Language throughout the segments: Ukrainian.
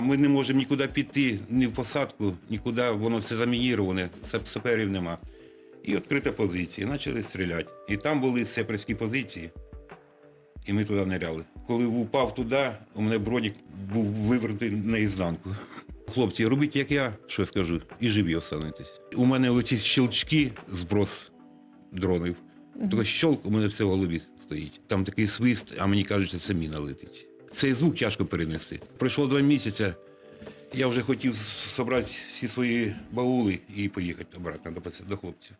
Ми не можемо нікуди піти, ні в посадку, нікуди, воно все замініроване, саперів нема. І відкрита позиція, почали стріляти. І там були сепарські позиції, і ми туди ниряли. Коли упав туди, у мене бронік був вивернутий наізнанку. Хлопці, робіть, як я, що я скажу, і живі останетесь. У мене оці щелчки, зброс дронів. Такий щелк у мене все в голові стоїть. Там такий свист, а мені кажуть, що це міна летить. Цей звук тяжко перенести. Пройшло два місяці, я вже хотів зібрати всі свої баули і поїхати обратно до, хлопців.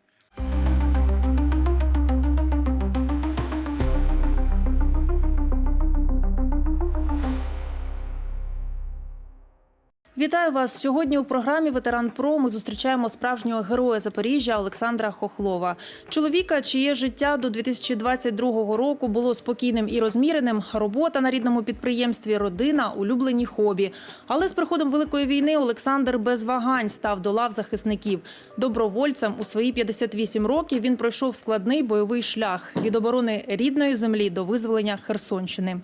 Вітаю вас сьогодні. У програмі Ветеран Про ми зустрічаємо справжнього героя Запоріжжя Олександра Хохлова, чоловіка, чиє життя до 2022 року було спокійним і розміреним. Робота на рідному підприємстві, родина, улюблені хобі. Але з приходом великої війни Олександр без вагань став до лав захисників. Добровольцем у свої 58 років він пройшов складний бойовий шлях від оборони рідної землі до визволення Херсонщини.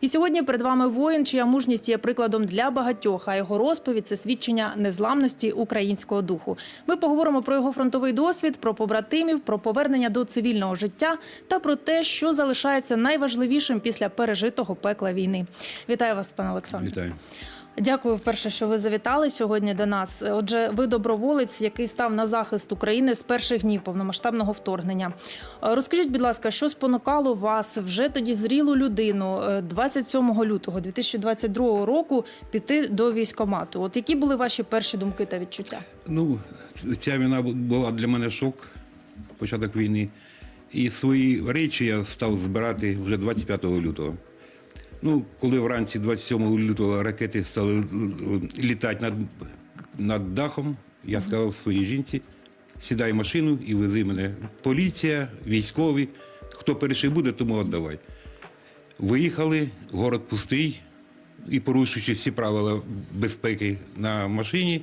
І сьогодні перед вами воїн, чия мужність є прикладом для багатьох, а його розповідь це свідчення незламності українського духу. Ми поговоримо про його фронтовий досвід, про побратимів, про повернення до цивільного життя та про те, що залишається найважливішим після пережитого пекла війни. Вітаю вас, пане Олександре. Вітаю. Дякую вперше, що ви завітали сьогодні до нас. Отже, ви доброволець, який став на захист України з перших днів повномасштабного вторгнення. Е, Розкажіть, будь ласка, що спонукало вас вже тоді зрілу людину е, 27 лютого 2022 року піти до військкомату? От які були ваші перші думки та відчуття? Ну, ця війна була для мене шок, початок війни. І свої речі я став збирати вже 25 лютого. Ну, коли вранці 27 лютого ракети стали е, літати над, над дахом, я сказав своїй жінці, сідай в машину і вези мене. Поліція, військові, хто перший буде, тому віддавай. Виїхали, город пустий, і порушуючи всі правила безпеки на машині,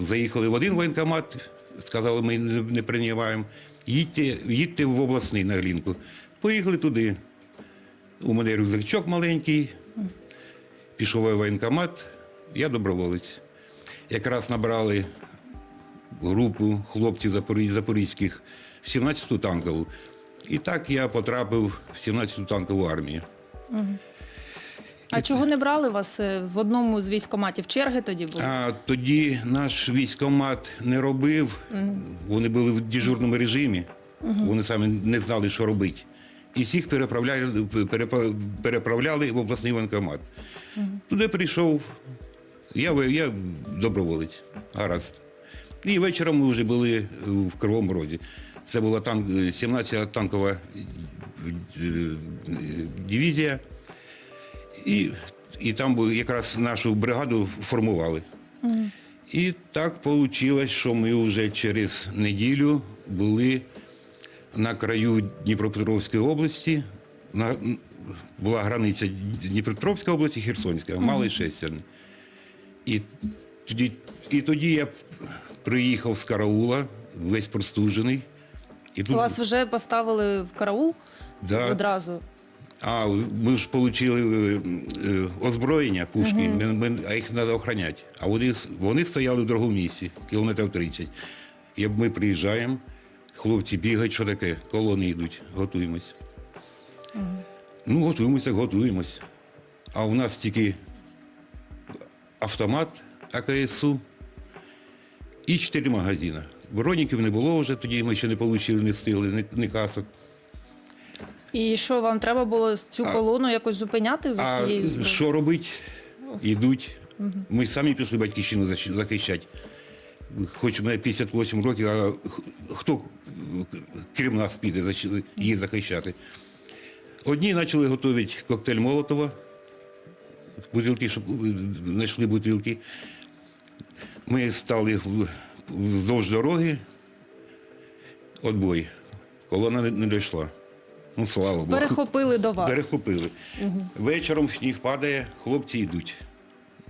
заїхали в один воєнкомат, сказали, ми не не приймаємо. Їдьте, їдьте в обласний на Глінку. Поїхали туди. У мене рюкзачок маленький, пішов в воєнкомат, я доброволець. Якраз набрали групу хлопців запорізьких в 17-ту танкову. І так я потрапив в 17-ту танкову армію. А чого не брали вас е, в одному з військкоматів? Черги тоді були? А тоді наш військкомат не робив. Вони були в дежурному режимі, вони самі не знали, що робити. І всіх переправляли, переправляли в обласний воєнкомат. Туди прийшов, я, я доброволець, гаразд. І вечором ми вже були в Кривому Розі. Це була танк, 17-та танкова е, дивізія. І, і там якраз нашу бригаду формували. І так вийшло, що ми вже через неділю були на краю Дніпропетровської області. На, була границя Дніпропетровської області, Херсонська, малий шестерний. І тоді, і тоді я приїхав з караула, весь простужений. І тут, Вас вже поставили в караул да, одразу. а ми ж отримали озброєння, пушки, ми, ми, а їх треба охороняти. А вони, вони стояли в другому місці, кілометрів 30. І ми приїжджаємо, хлопці бігають, що таке, колони йдуть, готуємось. Ну, готуємось, так готуємось. А у нас тільки автомат АКСУ і чотири магазини. Броніків не було вже, тоді ми ще не отримали ні стили, ні, ні касок. І що вам треба було цю А- колону якось зупиняти за А цією зброєю? що робити? Йдуть. Ми самі пішли батьківщину захищати. Хоч мене 58 років, а хто крім нас піде її захищати? Одні почали готувати коктейль Молотова, бутилки, щоб знайшли бутилки. Ми стали вздовж дороги, отбой. Колона не, дійшла. Ну, слава Богу. Перехопили до вас. Перехопили. Вечором сніг падає, хлопці йдуть.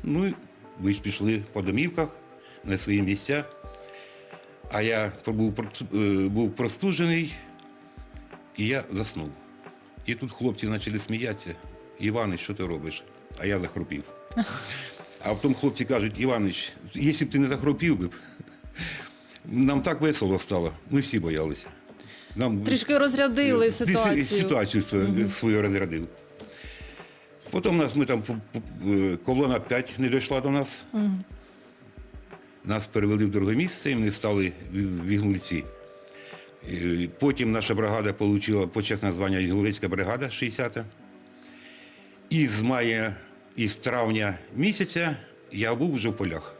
Ну, ви ж пішли по домівках на свої місця. А я був, е, був простужений, і я заснув. І тут хлопці почали сміятися. Іване, що ти робиш? А я захропів. А потім хлопці кажуть, Іванович, якщо б ти не захропів би, нам так весело стало. Ми всі боялися. Нам Трішки розрядили ситуацію. ситуацію свою, свою розрядив. Потім нас ми там е, колона 5 не дійшла до нас. Нас перевели в друге місце, і ми стали в- в Ігнульці. Е, Потім наша бригада отримала почесне звання Ігулецька бригада 60-та. І з мая, і з травня місяця я був вже в полях.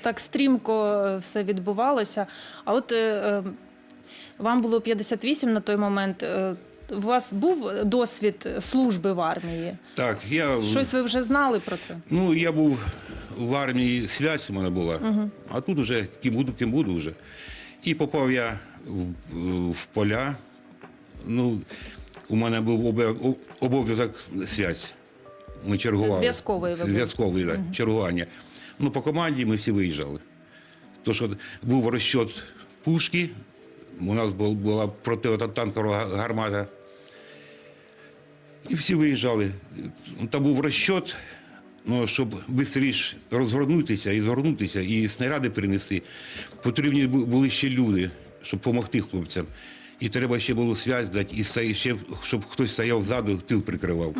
Так стрімко е, все відбувалося. А от е, е, вам було 58 на той момент. Е, У вас був досвід служби в армії? Так, я Щось ви вже знали про це? Ну, я був в армії, связь у мене була, а тут вже ким буду, ким буду вже. І попав я в, в поля. Ну, у мене був обов'язок связь. Ми чергували. зв'язковий ви? Зв'язковий, так, чергування. Ну, по команді ми всі виїжджали. То, що був розчот пушки, у нас була протитанкова гармата. І всі виїжджали. Там був розчот, ну, щоб швидше розгорнутися і згорнутися, і снаряди перенести. Потрібні були ще люди, щоб допомогти хлопцям. І треба ще було зв'язь і ще, щоб хтось стояв ззаду, тил прикривав.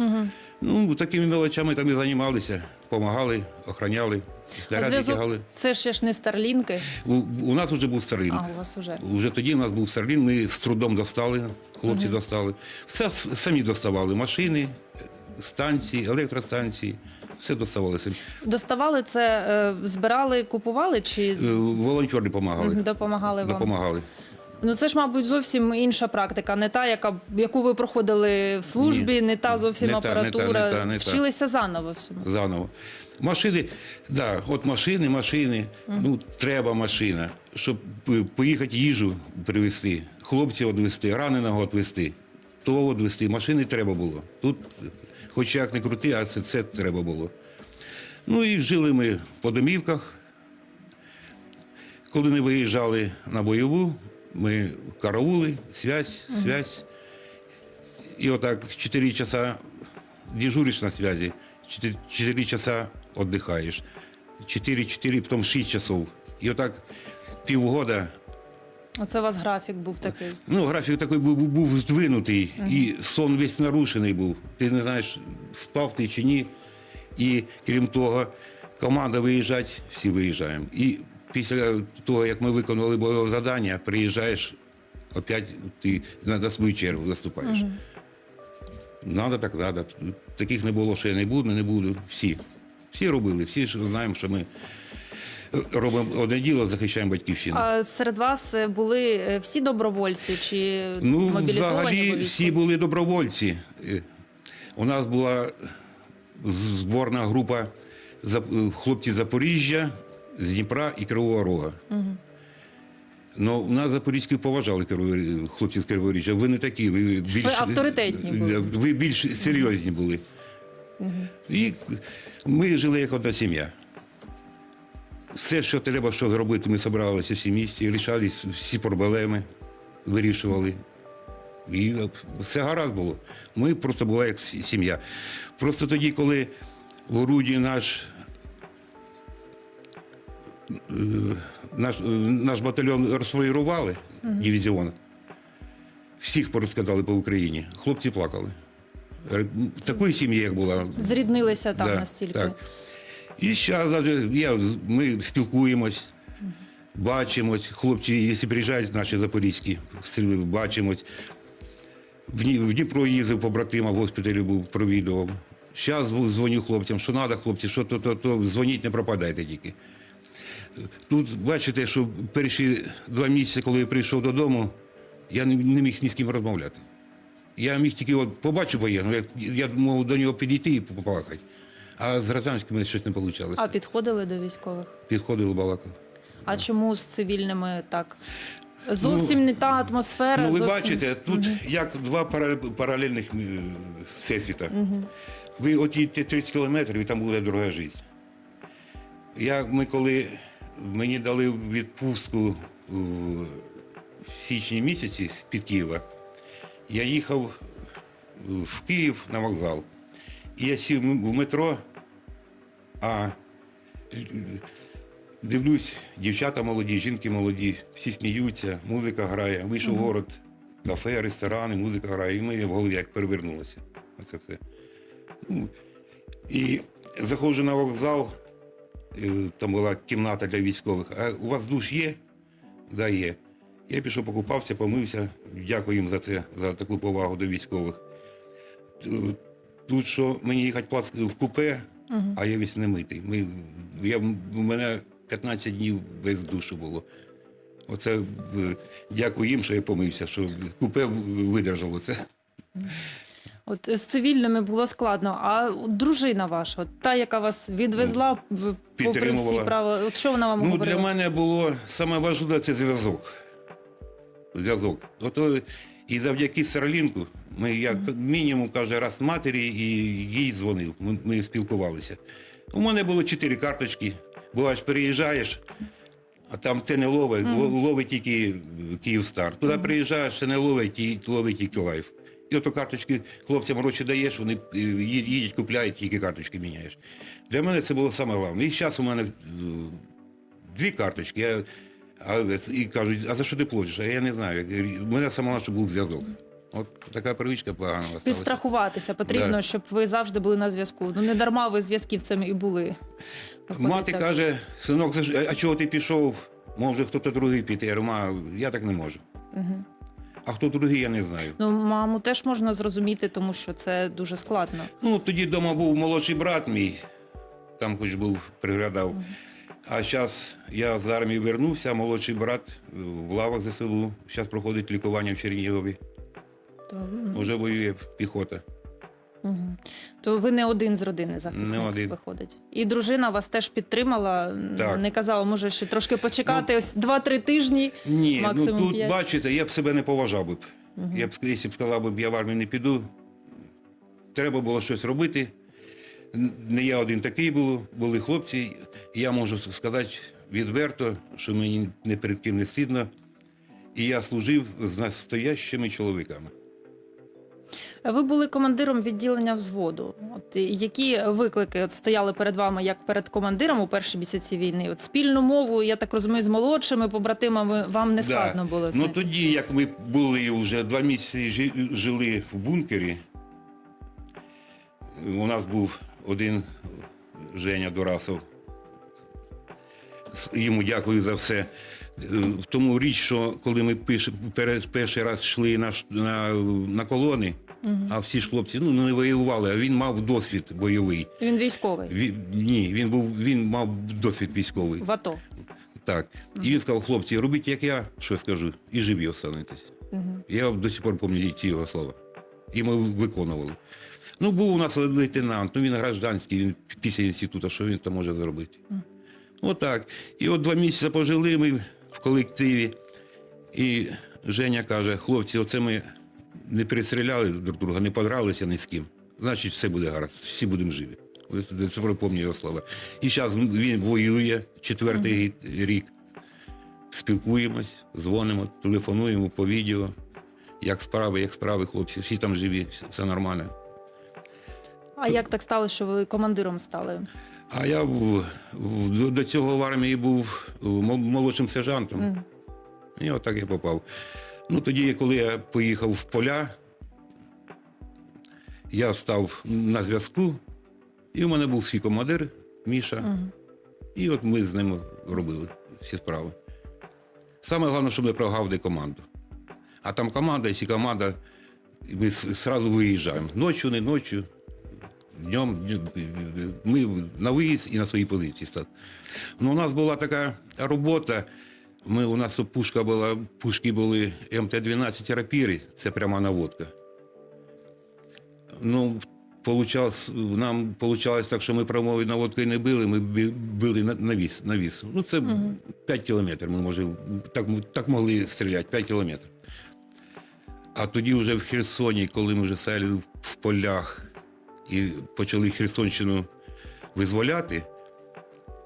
Ну, такими мелочами там і займалися, допомагали, охороняли, снаряди зв'язок тягали. це ще ж не старлінки. У, у нас вже був Старлінг. А у вас уже. Уже тоді у нас був Старлін, ми з трудом достали, хлопці достали. Все с- самі доставали машини, станції, електростанції, все доставали самі. Доставали це, е, збирали, купували чи Е, Волонтери допомагали. допомагали вам? Допомагали. Ну це ж, мабуть, зовсім інша практика, не та, яка яку ви проходили в службі, не та зовсім Не та, не та, апаратура. не та, не та. Вчилися заново всьому. Заново. Машини, да, от машини, машини. Ну, треба машина, щоб е, поїхати їжу привезти, хлопців відвезти, раненого відвезти, того відвезти. Машини треба було. Тут, хоч як не крути, а це, це треба було. Ну і жили ми по домівках. Коли не виїжджали на бойову, ми караули, связь, связь. И вот так 4 часа дежуришь на связи, 4, 4 часа отдыхаешь, 4-4, потом 6 часов. И вот так півгода, Оце у вас графік був такий. ну, графік такий був, був, був здвинутий, і сон весь нарушений був. Ти не знаєш, спав ти чи ні. І крім того, команда виїжджать, всі виїжджаємо. І після того, як ми виконали бойове завдання, приїжджаєш, опять ти на, на свою чергу заступаєш. Надо так, надо. Таких не було, що я не буду, не буду. Всі. Всі робили, всі ж знаємо, що ми робимо одне діло, захищаємо батьківщину. А серед вас були е, всі добровольці чи Ну, мобілізовані взагалі, всі були добровольці. Е, У нас була зборна група е, хлопці Запоріжжя, з Дніпра і Кривого Рога. Ну, у нас запорізькі поважали хлопці з Криворіжжя. Ви не такі, ви більш Ви авторитетні були. Ви більш серйозні були. І ми жили як одна сім'я. Все, що треба що зробити, ми зібралися всі місті, рішали всі проблеми, вирішували. І все гаразд було. Ми просто були як сім'я. Просто тоді, коли в грудні наш, наш, е, наш батальйон розформували, дивізіон, всіх порозказали по Україні, хлопці плакали. Е, Такої сім'ї, як була, Зріднилися там Да, настільки. Так. І зараз я, ми спілкуємось, бачимось. Хлопці, якщо приїжджають наші запорізькі, стріли, бачимось. В Дніпро їздив по братима, в госпіталі був, провідував. Зараз дзвоню хлопцям, що треба, хлопці, що то, то, то, дзвоніть, не пропадайте тільки. Тут бачите, що перші два місяці, коли я прийшов додому, я не, міг ні з ким розмовляти. Я міг тільки от побачив воєнного, я, я мав до нього підійти і поплакати. А з гражданськими щось не вийшло. А підходили до військових? Підходили балакав. А чому з цивільними так? Зовсім не та атмосфера. Ну, ви зовсім... бачите, тут як два пара- паралельних всесвіта. Ви отійдете 30 кілометрів, і там буде друга життя. Я, ми коли мені дали відпустку в січні місяці з-під Києва, я їхав в Київ на вокзал. І я сів в метро, А дивлюсь, дівчата молоді, жінки молоді, всі сміються, музика грає. Вийшов в город, кафе, ресторани, музика грає. І ми в голові як перевернулося. Оце все. Ну, І заходжу на вокзал, там була кімната для військових. А у вас душ є? Да, є. Я пішов, покупався, помився. Дякую їм за це, за таку повагу до військових. Тут що мені їхати плац- в купе, а я весь не митий. Ми, я, у мене 15 днів без душу було. Оце е, дякую їм, що я помився, що купе видержало це. От з цивільними було складно. А дружина ваша, та, яка вас відвезла попри всі права, от що вона вам Ну, говорила? для мене було саме важливе це зв'язок. Зв'язок. Ото і завдяки Сарлінку ми, як мінімум, каже, раз матері і їй дзвонив. Ми, ми спілкувалися. У мене було чотири карточки. Буваєш, переїжджаєш, а там те не ловить, ло- ловить тільки Київстар. Туди приїжджаєш, це не ловить, і ловить тільки лайф. І ото карточки хлопцям гроші даєш, вони е, ї- їдуть, купляють, тільки карточки міняєш. Для мене це було саме головне. І зараз у мене е, дві карточки. Я, а, і кажуть, а за що ти платиш? А я не знаю. У мене саме головне, щоб був зв'язок. От така привичка погана осталася. Підстрахуватися потрібно, Да. щоб ви завжди були на зв'язку. Ну не дарма ви зв'язківцем і були. Виходить Мати так. каже, синок, а чого ти пішов? Може, хтось другий піти. Я говорю, «Ма, я так не можу. Мгм. А хто другий, я не знаю. Ну, маму теж можна зрозуміти, тому що це дуже складно. Ну, тоді вдома був молодший брат мій, там хоч був, приглядав. А зараз я з армії вернувся, молодший брат в лавах ЗСУ. Зараз проходить лікування в Чернігові. То, Вже воює піхота. Мгм. то ви не один з родини захисник Не один. виходить. І дружина вас теж підтримала, Так. не казала, може ще трошки почекати, ось 2-3 тижні. Ні, Максимум ну тут п'ять. бачите, я б себе не поважав би. Мгм. Я б, якщо б сказав, я в армію не піду, треба було щось робити. Не я один такий був, були хлопці. Я можу сказати відверто, що мені не перед ким не стидно. І я служив з настоящими чоловіками. Ви були командиром відділення взводу. От які виклики от стояли перед вами як перед командиром у перші місяці війни? От спільну мову, я так розумію, з молодшими побратимами вам не Да. складно було Ну тоді, як ми були вже два місяці жили в бункері, у нас був один Женя Дурасов. Йому дякую за все. Е, В тому річ, що коли ми пиш- перший раз йшли на, на, на колони, а всі ж хлопці ну, не воювали, а він мав досвід бойовий. Він військовий Він, ні, він був він мав досвід військовий. в АТО. Так. І він сказав, хлопці, робіть, як я, що я скажу, і живі останетесь. Мгм. Я до сих пор пам'ятаю ці його слова. І ми виконували. Ну, був у нас лейтенант, ну він гражданський, він після інституту, що він там може зробити. Отак. І от два місяці пожили ми в колективі. І Женя каже, хлопці, оце ми не перестріляли друг друга, не подралися ні з ким. Значить, все буде гаразд, всі будемо живі. Цього пам'ятаю його слова. І зараз він воює четвертий рік. Спілкуємось, дзвонимо, телефонуємо по відео. Як справи, як справи, хлопці, всі там живі, все нормально. А як так сталося, що ви командиром стали? А я в, в- до- до цього в армії був е, молодшим сержантом. Мгм. І отак я попав. Ну тоді, коли я поїхав в поля, я став на зв'язку, і у мене був свій командир Міша. Мгм. І от ми з ним робили всі справи. Саме головне, щоб не прогавити команду. А там команда, якщо команда, ми одразу виїжджаємо. Ночі, не ночі, днем. Ми на виїзд і на свої позиції. стали. Ну, у нас була така робота. Ми, у нас тут пушка була, пушки були МТ-12 рапіри, це пряма наводка. Ну, получалось, нам получалось так, що ми прямою наводкою не били, ми били на, на віс. На віс. Ну, це 5 кілометрів ми може, так, так могли стріляти, 5 кілометрів. А тоді вже в Херсоні, коли ми вже стояли в полях і почали Херсонщину визволяти,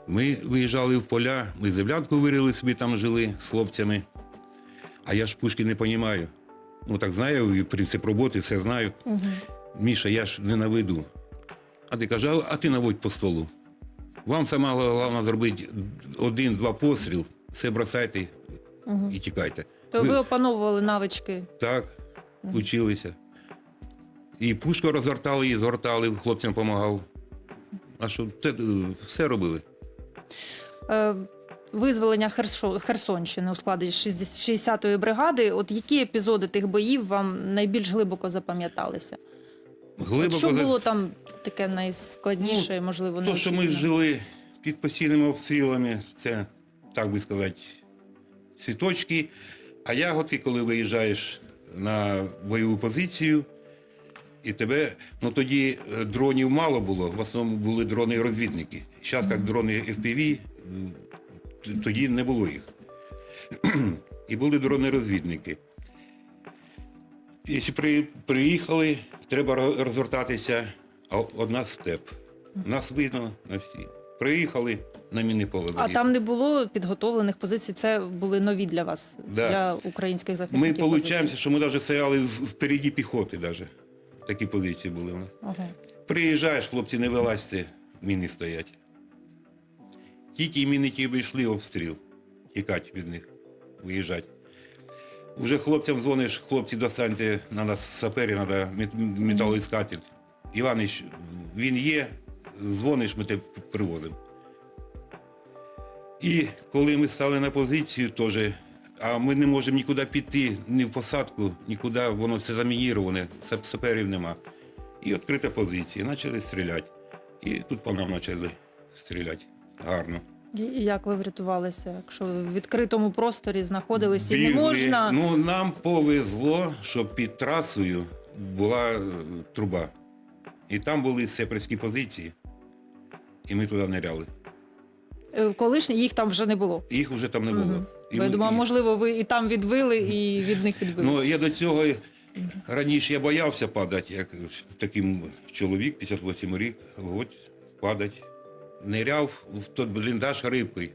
ми виїжджали в поля, ми землянку вирили собі там жили з хлопцями. А я ж пушки не розумію. Ну так знаю, принцип роботи, все знаю. Мгм. Міша, я ж не наведу. А ти каже, а, ти наводь по столу. Вам саме головне зробити один-два постріл, все бросайте Угу. і тікайте. То Ви- ви опановували навички. Так, училися. І пушку розгортали, і згортали, хлопцям допомагав. А що, це, е, все робили. Е, Визволення Херсонщини у складі 60-ї бригади. От які епізоди тих боїв вам найбільш глибоко запам'яталися? От Глибоко що було там таке найскладніше, можливо, То, що ми жили під постійними обстрілами, це, так би сказати, цвіточки. А ягодки, коли виїжджаєш на бойову позицію, і тебе, ну тоді е, дронів мало було, в основному були дрони-розвідники. Зараз як дрони FPV, тоді не було їх. І були дрони-розвідники. Якщо при, приїхали, треба розвертатися, а одна степ. Нас видно на всі. Приїхали на мінне поле. А там не було підготовлених позицій. Це були нові для вас, Да. для українських захисників. Ми виходить, що ми навіть стояли впереді піхоти. Даже. Такі позиції були у нас. Ага. Приїжджаєш, хлопці, не вилазьте, міни стоять. Тільки міни ті вийшли обстріл. Тікати від них, виїжджати. Уже хлопцям дзвониш, хлопці, достаньте, на нас сапері, треба металоіскатель. Іванич, він є, дзвониш, ми тебе привозимо. І коли ми стали на позицію, теж, а ми не можемо нікуди піти, ні в посадку, нікуди, воно все замініроване, саперів нема. І відкрита позиція, почали стріляти. І тут по нам почали стріляти. Гарно. І як ви врятувалися, якщо в відкритому просторі знаходилися і не можна. Ну, нам повезло, що під трасою була е, труба. І там були сепарські позиції. І ми туди ниряли. Е, Колишні їх там вже не було. Їх вже там не було. Мгм. І Бо я ми- думала, і- можливо, ви і там відвили, і від них відвили. Ну, я до цього раніше я боявся падати, як таким чоловік, 58 рік, от падати. Ниряв в той бліндаж рибкою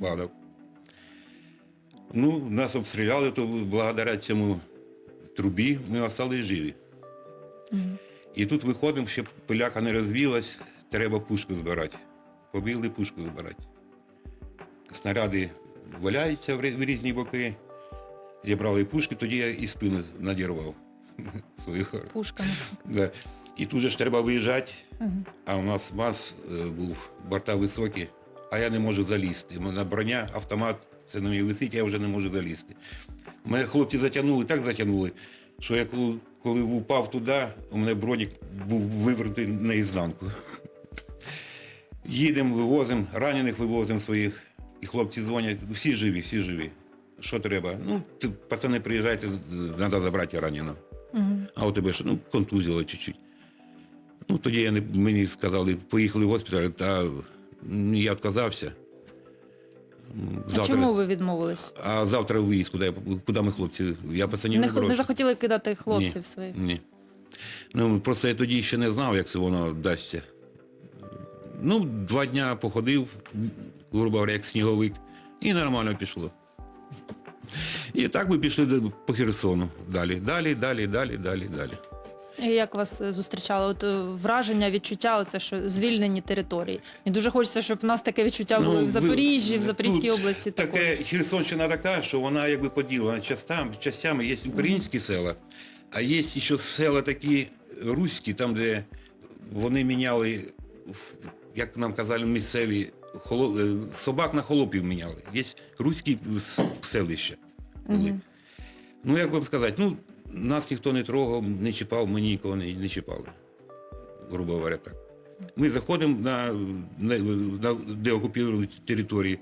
падав. Ну, нас обстріляли, то благодаря цьому трубі ми остались живі. І тут виходимо, ще пиляка не розвілась, треба пушку збирати. Побігли пушку збирати. Снаряди валяються в різні боки. Зібрали пушки, тоді я і спину надірвав. Свою. Пушками. Да. І тут же ж треба виїжджати, Мгм. а у нас МАЗ е, був, борта високі, а я не можу залізти. У мене броня, автомат, це на мені висить, я вже не можу залізти. Мене хлопці затягнули, так затягнули, що я коли, коли упав туди, у мене бронік був вивернутий наізнанку. Їдемо, вивозимо, ранених вивозимо своїх, і хлопці дзвонять, всі живі, всі живі. Що треба? Ну, ти, пацани, приїжджайте, треба забрати раненого. Мгм. А у тебе що? Ну, контузило чуть-чуть. Ну, тоді я не, мені сказали, поїхали в госпіталь, та я відказався. М, А чому ви відмовились? а завтра виїзд, куди, я- куди ми хлопці? Я пацанів Не, не, не захотіли кидати хлопців Ні. своїх. Ні. Ну, просто я тоді ще не знав, як це воно вдасться. Ну, два дня походив, грубо говоря, як сніговик, і нормально пішло. І так ми пішли по Херсону. Далі, далі, далі, далі, далі, далі. І як вас е, зустрічали? От е, враження, відчуття, оце що звільнені території. Мені дуже хочеться, щоб в нас таке відчуття було і в Ну, Запоріжжі, в Запорізькій області. також. Таке Херсонщина така, що вона якби поділена частами, частями. Є українські села, а є ще села такі руські, там, де вони міняли, як нам казали місцеві, собак на холопів міняли. Є руські селища. Були. Мгм. Ну, як вам сказати, ну, нас ніхто не трогав, не чіпав, ми нікого не, не чіпали, грубо говоря так. Ми заходимо на, на, на деокуповані території.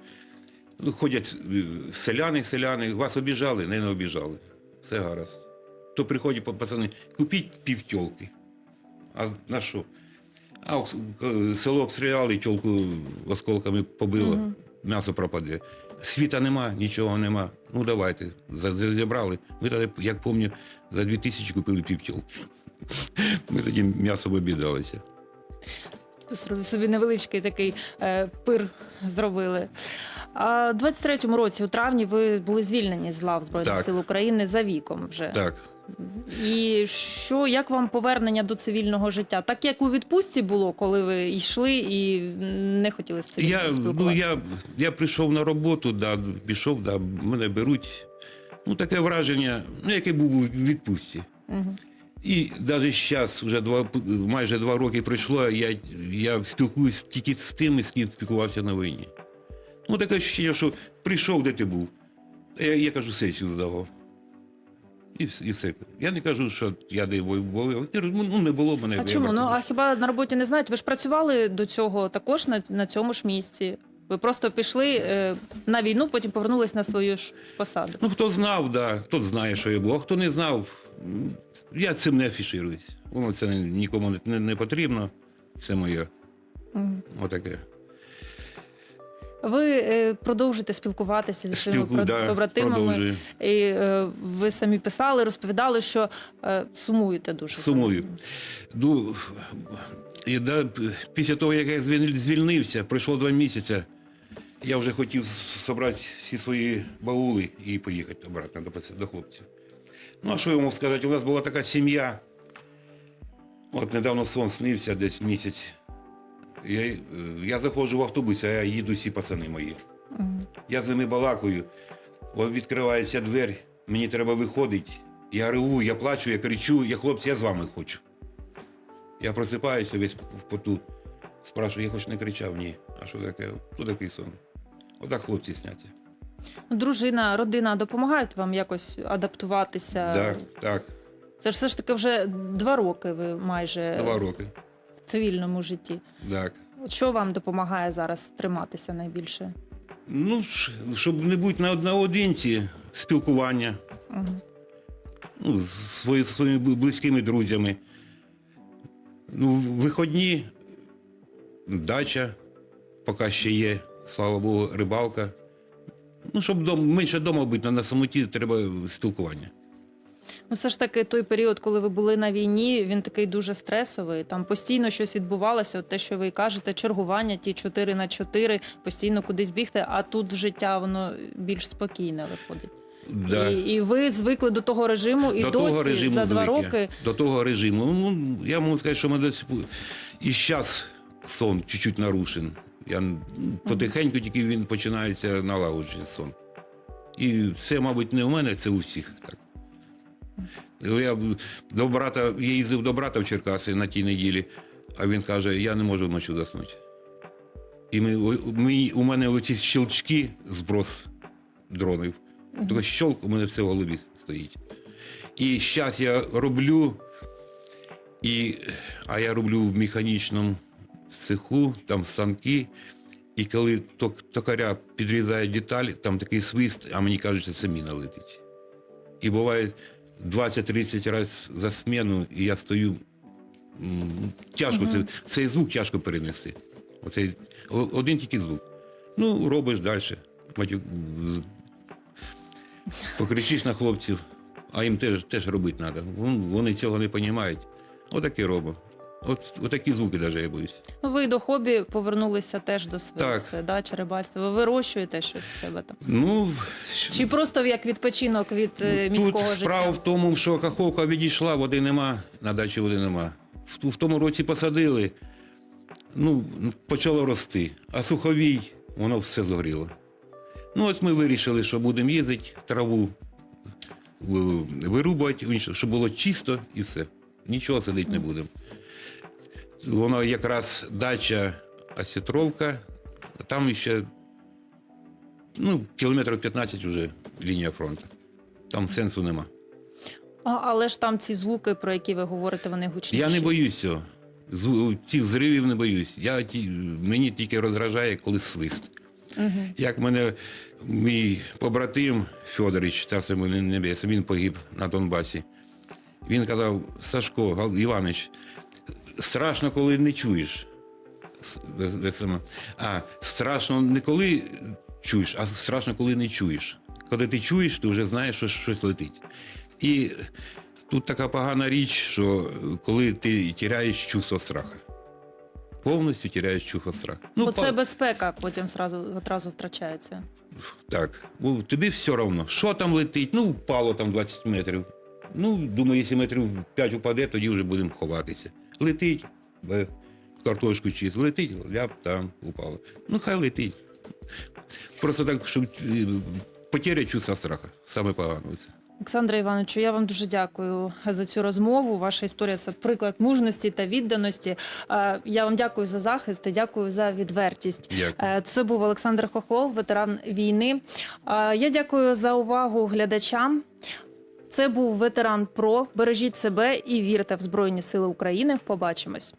Ну, ходять е, селяни, селяни, вас обіжали, не, не обіжали. Все гаразд. То приходять пацани, купіть півтьолки. А на що? А село обстріляли, тьолку осколками побило, м'ясо пропаде. Світа нема, нічого нема. Ну давайте. Зібрали. Ми тоді, як пам'ятаю, за 2 тисячі купили півтьолки. Ми тоді м'ясом обідалися. Собі- невеличкий такий е, пир зробили. А в 23-му році, у травні, ви були звільнені з лав Збройних Так. сил України за віком вже. Так, І що, як вам повернення до цивільного життя? Так як у відпустці було, коли ви йшли і не хотіли з цивільним Я, ну, я, я прийшов на роботу, да, пішов, да, мене беруть. Ну, таке враження, ну, яке був у відпустці. Мгм. І навіть зараз, вже два, майже два роки пройшло, я, я спілкуюсь тільки з тими, з ким спілкувався на війні. Ну, таке відчуття, що прийшов, де ти був. Я, я кажу, сесію здавав. І, і все. Я не кажу, що я не воював. Ну не було мене. А чому? Ну а хіба на роботі не знають? Ви ж працювали до цього також на, на цьому ж місці. Ви просто пішли е, на війну, потім повернулись на свою ж посаду. Ну, хто знав, да, тот знає, що я був. А хто не знав, я цим не афішируюсь. Воно це нікому не, не, не потрібно. Це моє. Мгм. Отаке. Ви е, продовжите спілкуватися зі своїми Спілку, да, побратимами. продовжую. І е, ви самі писали, розповідали, що е, сумуєте дуже. за Сумую. Ну, і, да, після того, як я звіль- звільнився, пройшло два місяці, я вже хотів зібрати всі свої баули і поїхати обратно до, паці- до хлопців. Ну, а що я можу сказати? У нас була така сім'я. От недавно сон снився десь місяць. Я, е, я заходжу в автобус, а я їду всі пацани мої. Мгм. Я з ними балакаю, от відкривається двері, мені треба виходити. Я реву, я плачу, я кричу, я хлопці, я з вами хочу. Я просипаюся весь в поту. Спрашую, я хоч не кричав, ні. А що таке? Хто такий сон? Отак хлопці сняті. Ну, Дружина, родина допомагають вам якось адаптуватися? Так, так, Це ж все ж таки вже два роки ви майже два роки. Цивільному житті. Так. Що вам допомагає зараз триматися найбільше? Ну, щоб не бути на наодинці, спілкування Мгм. ну, з своїми близькими друзями. Ну, виходні, дача, поки ще є, слава Богу, рибалка. Ну, щоб дом, менше вдома бути, на самоті треба спілкування. Ну, все ж таки, той період, коли ви були на війні, він такий дуже стресовий. Там постійно щось відбувалося. От те, що ви кажете, чергування, ті 4 на 4, постійно кудись бігти, а тут життя воно більш спокійне виходить. Да. І, і ви звикли до того режиму, і До досі того режиму за два роки. До того режиму. Ну, я можу сказати, що мене десь і зараз сон чуть-чуть нарушен. Я потихеньку тільки він починається налагоджувати сон. І це, мабуть, не у мене, це у всіх так. Я до брата, я їздив до брата в Черкаси на тій неділі, а він каже, я не можу вночі заснути. І ми, ми, у мене оці щелчки, зброс дронів, тільки щелк у мене все в голові стоїть. І зараз я роблю, і, а я роблю в механічному цеху, там станки. І коли ток- токаря підрізає деталь, там такий свист, а мені кажуть, що це міна летить. І буває 20-30 разів за смену, і я стою. Тяжко, це, цей звук тяжко перенести. Оцей, один тільки звук. Ну, робиш далі. Покричиш на хлопців, а їм теж, теж робити треба. Вони цього не розуміють. Отаке робимо. От, отакі звуки навіть я боюсь. Ну, ви до хобі повернулися теж до своїх Так. це дача, рибальство. Ви вирощуєте щось в себе там? Ну, Чи просто як відпочинок від е, Тут міського справа життя? в тому, що Каховка відійшла, води нема, на дачі води нема. В, в тому році посадили, ну, почало рости, а суховій, воно все згоріло. Ну, от ми вирішили, що будемо їздити, траву ви- вирубувати, щоб було чисто і все. Нічого садити не будемо. Воно якраз дача Осетровка, а там ще ну, кілометрів 15 вже лінія фронту. Там сенсу нема. А, але ж там ці звуки, про які ви говорите, вони гучніші. Я не боюсь цього. Цих зривів не боюсь. Я, ті- мені тільки розражає, коли свист. Угу. Як мене мій побратим Федорович, царство йому небесне, він погиб на Донбасі. Він казав, Сашко, Іванович, страшно, коли не чуєш. А страшно не коли чуєш, а страшно, коли не чуєш. Коли ти чуєш, ти вже знаєш, що щось летить. І тут така погана річ, що коли ти тіряєш чувство страха. Повністю тіряєш чувство страху. Бо па- це безпека потім сразу, одразу втрачається. Так, бо тобі все одно, що там летить, ну впало там 20 метрів. Ну, думаю, якщо метрів 5 упаде, тоді вже будемо ховатися. Летить, бе, картошку чист, летить, ляп, там упало. Ну, хай летить. Просто так, щоб е, потеря чувства страха. Саме погано. це. Олександре Івановичу, я вам дуже дякую за цю розмову. Ваша історія це приклад мужності та відданості. Е, Я вам дякую за захист і дякую за відвертість. Дякую. Е, Це був Олександр Хохлов, ветеран війни. Я дякую за увагу глядачам. Це був ветеран ПРО. Бережіть себе і вірте в Збройні Сили України. Побачимось.